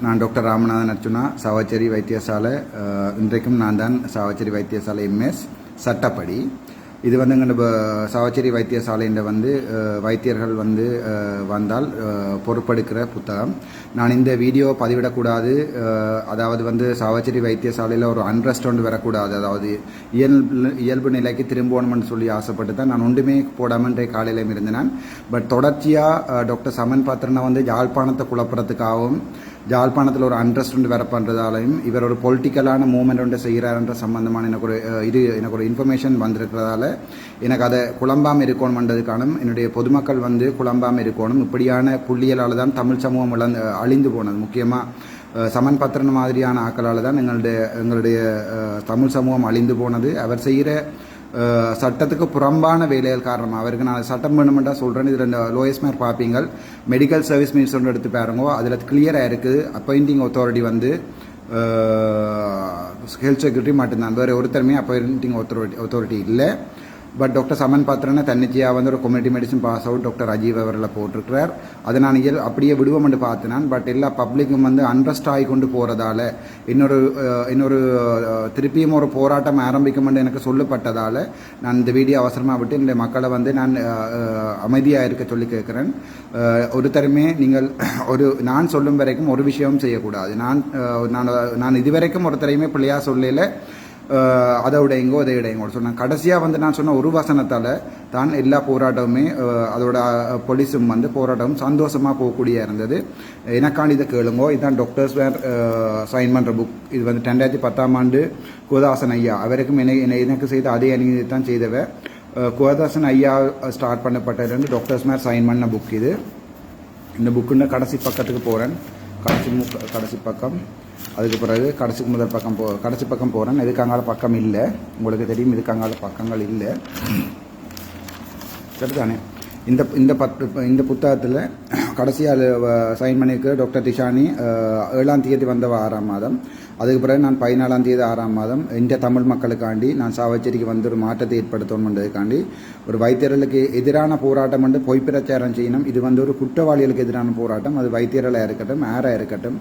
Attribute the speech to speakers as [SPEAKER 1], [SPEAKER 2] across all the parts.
[SPEAKER 1] நான் டாக்டர் ராமநாதன் அர்ச்சுனா சாவச்சேரி வைத்தியசாலை இன்றைக்கும் நான் தான் சாவச்சேரி வைத்தியசாலை எம்எஸ் சட்டப்படி. இது வந்து நம்ம சாவச்சேரி வைத்தியசாலையில் வந்து வைத்தியர்கள் வந்து வந்தால் அஹ், பொறுப்பெடுக்கிற புத்தகம். நான் இந்த வீடியோ பதிவிடக்கூடாது அதாவது வந்து சாவச்சேரி வைத்தியசாலையில் ஒரு அன்ரெஸ்ட் ஒன்று வரக்கூடாது. அதாவது இயல்பு இயல்பு நிலைக்கு திரும்பணும்னு சொல்லி ஆசைப்பட்டு தான் நான் ஒன்றுமே போடாமல் இன்றைய இருந்தேன் பட் தொடர்ச்சியாக டாக்டர் சமன் பாத்திரனை வந்து யாழ்ப்பாணத்தை குழப்பறதுக்காகவும் ஜாழ்ப்பாணத்தில் ஒரு அண்ட்ரஸ்ட் ஒன்று வர பண்ணுறதாலையும் இவர் ஒரு பொலிட்டிக்கலான மூமெண்ட் ஒன்று செய்கிறாருன்ற சம்பந்தமான எனக்கு ஒரு இது எனக்கு ஒரு இன்ஃபர்மேஷன் வந்திருக்கிறதால எனக்கு அதை குழம்பாமல் இருக்கணும்ன்றதுக்கான என்னுடைய பொதுமக்கள் வந்து குழம்பாமல் இருக்கணும். இப்படியான புள்ளியலால் தான் தமிழ் சமூகம் இழந்து அழிந்து போனது. முக்கியமாக சமன் பத்திரன் மாதிரியான ஆக்களால் தான் எங்களுடைய எங்களுடைய தமிழ் சமூகம் அழிந்து போனது. அவர் செய்கிற சட்டத்துக்கு புறம்பான வேலைகள் காரணமாக அவருக்கு நான் சட்டம் வேணுமெண்டா சொல்கிறேன்னு இதில் இந்த லோயஸ்ட் மேர் பார்ப்பீங்கள் மெடிக்கல் சர்வீஸ் மினிஸ்டர் எடுத்து பாருங்கோ அதில் கிளியராக இருக்குது. அப்பாயிண்டிங் அத்தாரிட்டி வந்து ஹெல்த் செக்யூரிட்டி மட்டும்தான். வேறு ஒருத்தருமே அப்பாயிண்டிங் அத்தாரிட்டி அத்தாரிட்டி இல்லை. பட் டாக்டர் சமன் பாத்திரனை தன்னிச்சையாக வந்து ஒரு community medicine pass out doctor Rajeev அவரில் போட்டிருக்கிறார் அதை நான் இயல் அப்படியே விடுவோம்னு பார்த்தேன் பட் எல்லா பப்ளிக்கும் வந்து அன்ரெஸ்ட் ஆகி கொண்டு போகிறதால இன்னொரு இன்னொரு திருப்பியும் ஒரு போராட்டம் ஆரம்பிக்கும்னு எனக்கு சொல்லப்பட்டதால் நான் இந்த வீடியோ அவசரமாக விட்டு என்னுடைய மக்களை வந்து நான் அமைதியாக இருக்க சொல்லி கேட்குறேன் அஹ், ஒருத்தருமே நீங்கள் ஒரு நான் சொல்லும் வரைக்கும் ஒரு விஷயமும் செய்யக்கூடாது நான் நான் நான் இதுவரைக்கும் ஒருத்தரையுமே பிள்ளையாக சொல்லல அதை விடையுங்கோ அதை விடைங்கோ சொன்னேன் கடைசியாக வந்து நான் சொன்ன ஒரு வசனத்தால் தான் எல்லா போராட்டமுமே அதோட போலீஸும் வந்து போராட்டமும் சந்தோஷமாக போகக்கூடிய இருந்தது. எனக்காண்டி இதை கேளுங்கோ. இதுதான் டாக்டர்ஸ் வேர் சைன் பண்ணுற புக் இது வந்து ரெண்டாயிரத்தி பத்தாம் ஆண்டு கோதாசன் ஐயா. அவருக்கும் என்னை என்னை எனக்கு செய்த அதே அணியை தான் செய்தவ. கோதாசன் ஐயா ஸ்டார்ட் பண்ணப்பட்டதுலேருந்து டாக்டர்ஸ் மேர் சைன் பண்ண புக் இது. இந்த புக்குன்னு கடைசி பக்கத்துக்கு போகிறேன் கடைசி மு கடைசி பக்கம். அதுக்கு பிறகு கடைசிக்கு முதல் பக்கம் போ கடைசி பக்கம் போகிறேன் எதுக்காங்கால பக்கம் இல்லை. உங்களுக்கு தெரியும் இதுக்காங்கால பக்கங்கள் இல்லை. சரிதானே? இந்த இந்த பத்து இந்த புத்தகத்தில் கடைசியாக சைன் பண்ணியிருக்க டாக்டர் திஷானி. ஏழாம் தேதி வந்த ஆறாம் மாதம். அதுக்கு பிறகு நான் பதினாலாம் தேதி ஆறாம் மாதம் இந்த தமிழ் மக்களுக்காண்டி நான் சாவச்சேரிக்கு வந்து ஒரு மாற்றத்தை ஏற்படுத்தணுன்றதுக்காண்டி ஒரு வைத்தியர்களுக்கு எதிரான போராட்டம் வந்து பொய் பிரச்சாரம் செய்யணும் இது வந்து ஒரு குற்றவாளிகளுக்கு எதிரான போராட்டம் அது வைத்தியர்களாக இருக்கட்டும் ஆராக இருக்கட்டும்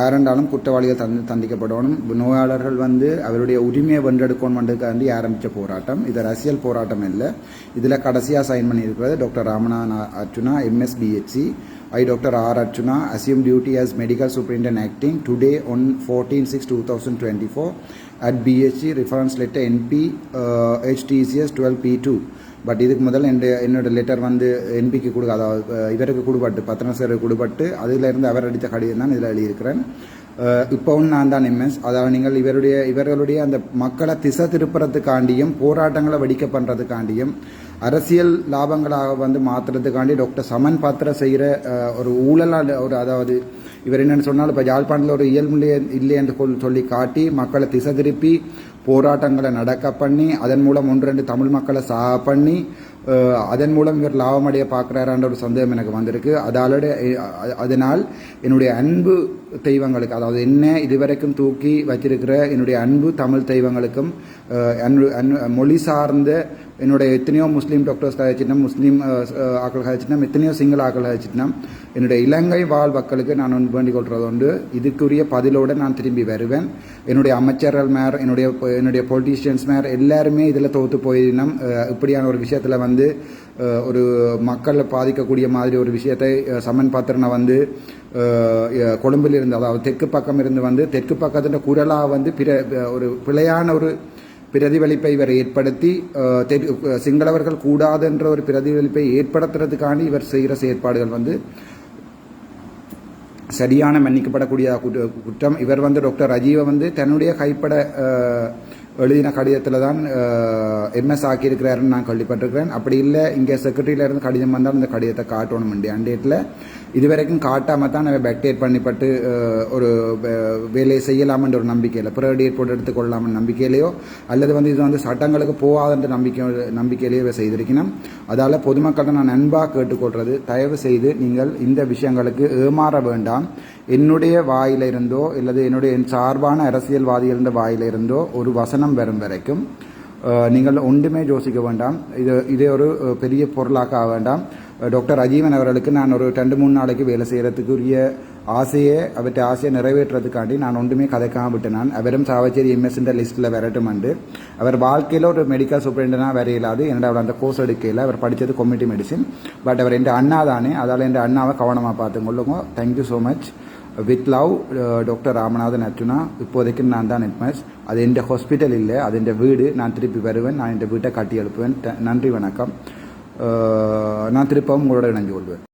[SPEAKER 1] ஆரண்டாலும் குற்றவாளிகள் தந்து தந்திக்கப்படணும் நோயாளர்கள் வந்து அவருடைய உரிமையை வென்றெடுக்கணுன்றதுக்காண்டி ஆரம்பித்த போராட்டம் இது அரசியல் போராட்டம் இல்லை இதில் கடைசியாக சைன் பண்ணியிருக்கிறது doctor Ramanathan Arjuna MSPHC I, Dr. R. Archuna, assume duty as Medical Superintendent acting today on 14-6-2024 at BHC reference letter NP uh, HTCS 12P2. But இதுக்கு முதல்ல என்னுடைய என்னோட லெட்டர் வந்து என்பிக்கு கொடு அதாவது அஹ், இவருக்கு கொடுபட்டு கொடுப்பட்டு அதில் இருந்து அவர் அடித்த கடிதம் தான் இதில் எழுதியிருக்கிறேன் இப்போவும் நான் தான் எம்எஸ் அதாவது நீங்கள் இவருடைய இவர்களுடைய அந்த மக்களை திசை திருப்புறதுக்காண்டியும் போராட்டங்களை வெடிக்க பண்ணுறதுக்காண்டியும் அரசியல் லாபங்களாக வந்து மாற்றுறதுக்காண்டி டாக்டர் சமன் பாத்திர செய்கிற ஒரு ஊழலாக ஒரு அதாவது இவர் என்னென்னு சொன்னால் இப்போ யாழ்ப்பாணத்தில் ஒரு இயல்பு இல்லை என்று சொல்லி காட்டி மக்களை திசை திருப்பி போராட்டங்களை நடக்க பண்ணி அதன் மூலம் ஒன்று ரெண்டு தமிழ் மக்களை சா பண்ணி அதன் மூலம் இவர் லாபமடைய பார்க்குறாரான்ற ஒரு சந்தேகம் எனக்கு வந்திருக்கு. அதாலோட அதனால் என்னுடைய அன்பு தெய்வங்களுக்கு அதாவது என்ன இதுவரைக்கும் தூக்கி வச்சிருக்கிற என்னுடைய அன்பு தமிழ் தெய்வங்களுக்கும் அன்பு மொழி சார்ந்த என்னுடைய எத்தனையோ முஸ்லீம் டாக்டர்ஸ் கதைச்சிட்டோம் முஸ்லீம் ஆக்கள் கதைச்சிட்டோம் எத்தனையோ சிங்கிள் ஆக்கள் கதைச்சிட்டோம் என்னுடைய இலங்கை வாழ் மக்களுக்கு நான் ஒன்று வேண்டிக் உண்டு. இதுக்குரிய பதிலோடு நான் திரும்பி வருவேன். என்னுடைய அமைச்சர்கள் மேர் என்னுடைய என்னுடைய பொலிட்டீஷியன்ஸ் மேர் எல்லாருமே இதில் தோற்று போயினோம் இப்படியான ஒரு விஷயத்தில் வந்து ஒரு மக்களை பாதிக்கக்கூடிய மாதிரி ஒரு விஷயத்தை சமன் பாத்திரனை வந்து கொழும்பில் இருந்து அதாவது தெற்கு பக்கம் இருந்து வந்து தெற்கு பக்கத்தின் குரலாக வந்து பிற ஒரு பிழையான ஒரு பிரதிபலிப்பை இவர் ஏற்படுத்தி சிங்களவர்கள் கூடாதுன்ற ஒரு பிரதிபலிப்பை ஏற்படுத்துறதுக்காண்டி இவர் செய்கிற செயற்பாடுகள் வந்து சரியான மன்னிக்கப்படக்கூடிய குற்ற- குற்றம். இவர் வந்து டாக்டர் ரஜீவை வந்து தன்னுடைய கைப்பட எழுதின கடிதத்தில் தான் எம்எஸ் ஆக்கியிருக்கிறாருன்னு நான் கேள்விப்பட்டிருக்கிறேன். அப்படி இல்லை இங்கே செக்ரட்டரியில இருந்து கடிதம் வந்தால் அந்த கடிதத்தை காட்டணும். அண்டேட்டில் இது இதுவரைக்கும் காட்டாமல் தான் நம்ம பேக்டேட் பண்ணிப்பட்டு ஒரு வே- வேலையை செய்யலாம்ன்ற ஒரு நம்பிக்கையில் பிறகு டேட் போட்டு எடுத்துக்கொள்ளலாம்னு நம்பிக்கையிலையோ அல்லது வந்து இது வந்து சட்டங்களுக்கு போகாதுன்ற நம்பிக்கை நம்பிக்கையிலேயே இவர் செய்திருக்கணும். அதால் பொதுமக்களை நான் அன்பாக கேட்டுக்கொள்வது தயவு செய்து நீங்கள் இந்த விஷயங்களுக்கு ஏமாற வேண்டாம். என்னுடைய வாயிலிருந்தோ அல்லது என்னுடைய என் சார்பான அரசியல்வாதிகளின் வாயிலிருந்தோ ஒரு வசனம் வரும் வரைக்கும் நீங்கள் ஒன்றுமே யோசிக்க வேண்டாம். இது இதே ஒரு பெரிய பொருளாக்க வேண்டாம். டாக்டர் அஜீவன் அவர்களுக்கு நான் ஒரு ரெண்டு மூணு நாளைக்கு வேலை செய்கிறதுக்குரிய ஆசையை அவற்றை ஆசையை நிறைவேற்றுறதுக்காண்டி நான் ஒன்றுமே கதைக்காம விட்டேன். நான் அவரும் சாவச்சேரி எம்எஸ்ன்ற லிஸ்ட்டில் வரட்டும் வந்து அவர் வாழ்க்கையில் ஒரு மெடிக்கல் சூப்பரண்டாக வேற இல்லாது என்னோட அவர் அந்த கோர்ஸ் எடுக்கையில் அவர் படித்தது கம்யூனிட்டி மெடிசின் பட் அவர் என் அண்ணா தானே அதால் என் அண்ணாவை கவனமாக பார்த்து கொள்ளுங்க. Thank you so much with love doctor Ramanathan Arjuna இப்போதைக்கு நான் தான் ஹெட்மஸ் அது எந்த ஹாஸ்பிட்டல் இல்லை அது என் வீடு நான் திருப்பி வருவேன் நான் என் வீட்டை கட்டி எழுப்புவேன். நன்றி வணக்கம். நான் திருப்பவும் உங்களோட இணைஞ்சு கொள்வேன்.